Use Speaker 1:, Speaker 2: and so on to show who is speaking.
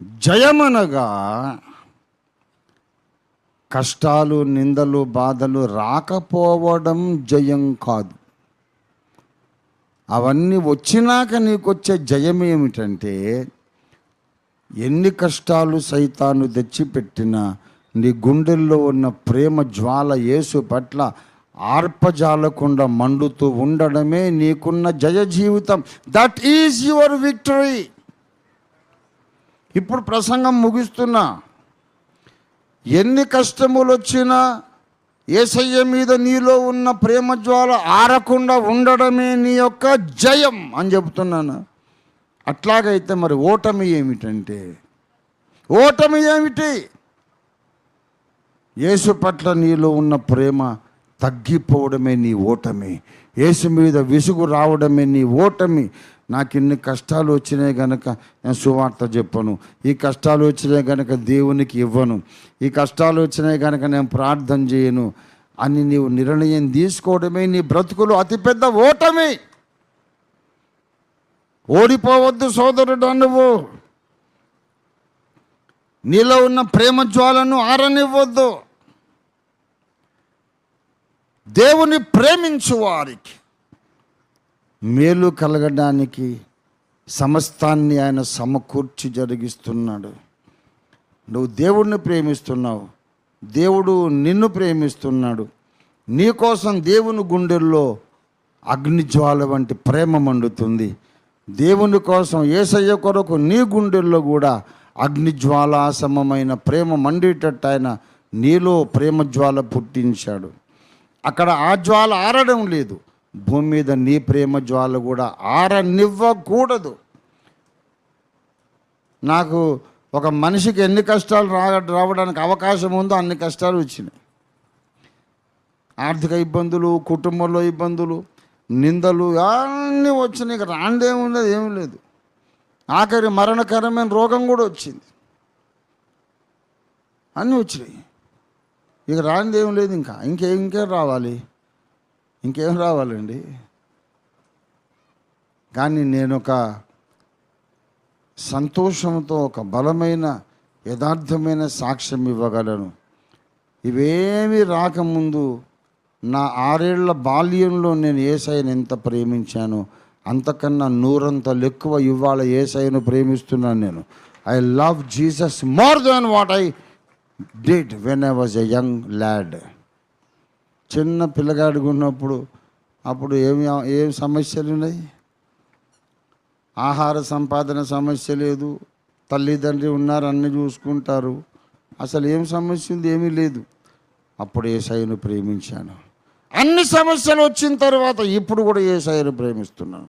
Speaker 1: జయమనగా కష్టాలు నిందలు బాధలు రాకపోవడం జయం కాదు. అవన్నీ వచ్చినాక నీకు వచ్చే జయం ఏమిటంటే ఎన్ని కష్టాలు సైతాను తెచ్చిపెట్టినా నీ గుండెల్లో ఉన్న ప్రేమ జ్వాల యేసు పట్ల ఆర్పజాలకుండా మండుతూ ఉండడమే నీకున్న జయ జీవితం దట్ ఈజ్ యువర్ విక్టరీ ఇప్పుడు ప్రసంగం ముగిస్తున్నా. ఎన్ని కష్టములు వచ్చినా ఏసయ్య మీద నీలో ఉన్న ప్రేమ జ్వాల ఆరకుండా ఉండడమే నీ యొక్క జయం అని చెబుతున్నాను. అట్లాగైతే మరి ఓటమి ఏమిటంటే? ఓటమి ఏమిటి? యేసు పట్ల నీలో ఉన్న ప్రేమ తగ్గిపోవడమే నీ ఓటమి. యేసు మీద విసుగు రావడమే నీ ఓటమి. నాకు ఇన్ని కష్టాలు వచ్చినాయి గనక నేను సువార్త చెప్పను. ఈ కష్టాలు వచ్చినాయి గనక దేవునికి ఇవ్వను. ఈ కష్టాలు వచ్చినాయి గనక నేను ప్రార్థన చేయను. అని నీవు నిర్ణయం తీసుకోవడమే నీ బ్రతుకులు అతిపెద్ద ఓటమి. ఓడిపోవద్దు సోదరుడు నువ్వు. నీలో ఉన్న ప్రేమ జ్వాలను ఆరనివ్వద్దు. దేవుని ప్రేమించు వారికి. మేలు కలగడానికి సమస్తాన్ని ఆయన సమకూర్చి జరిగిస్తున్నాడు. నువ్వు దేవుడిని ప్రేమిస్తున్నావు. దేవుడు నిన్ను ప్రేమిస్తున్నాడు. నీకోసం దేవుని గుండెల్లో అగ్నిజ్వాల వంటి ప్రేమ మండుతుంది. దేవుని కోసం ఏసయ్య కొరకు నీ గుండెల్లో కూడా అగ్నిజ్వాలాసమమైన ప్రేమ మండేటట్టు ఆయన నీలో ప్రేమ జ్వాల పుట్టించాడు. అక్కడ ఆ జ్వాల ఆరడం లేదు. భూమి మీద నీ ప్రేమ జ్వాల కూడా ఆరనివ్వకూడదు. నాకు ఒక మనిషికి ఎన్ని కష్టాలు రా రావడానికి అవకాశం ఉందో అన్ని కష్టాలు వచ్చినాయి. ఆర్థిక ఇబ్బందులు కుటుంబంలో ఇబ్బందులు నిందలు అన్నీ వచ్చినాయి. ఇక రాందేమీ లేదు ఏమీ లేదు. ఆఖరి మరణకరమైన రోగం కూడా వచ్చింది. అన్నీ వచ్చినాయి. ఇక రానిదేం లేదు ఇంకా. ఇంకే ఇంకేం రావాలి? ఇంకేం రావాలండి? కానీ నేను ఒక సంతోషంతో ఒక బలమైన యథార్థమైన సాక్ష్యం ఇవ్వగలను. ఇవేమి రాకముందు నా ఆరేళ్ళ బాల్యంలో నేను ఏసైని ఎంత ప్రేమించాను అంతకన్నా నూరంతలు ఎక్కువ ఇవాళ ఏసైను ప్రేమిస్తున్నాను నేను. I love Jesus more than what I did when I was a young lad. చిన్న పిల్లగాడిగా ఉన్నప్పుడు అప్పుడు ఏమి ఏం సమస్యలు ఉన్నాయి? ఆహార సంపాదన సమస్య లేదు. తల్లిదండ్రి ఉన్నారు అన్ని చూసుకుంటారు. అసలు ఏం సమస్య ఉంది? ఏమీ లేదు. అప్పుడు ఏసైను ప్రేమించాను. అన్ని సమస్యలు వచ్చిన తర్వాత ఇప్పుడు కూడా ఏసైను ప్రేమిస్తున్నాను.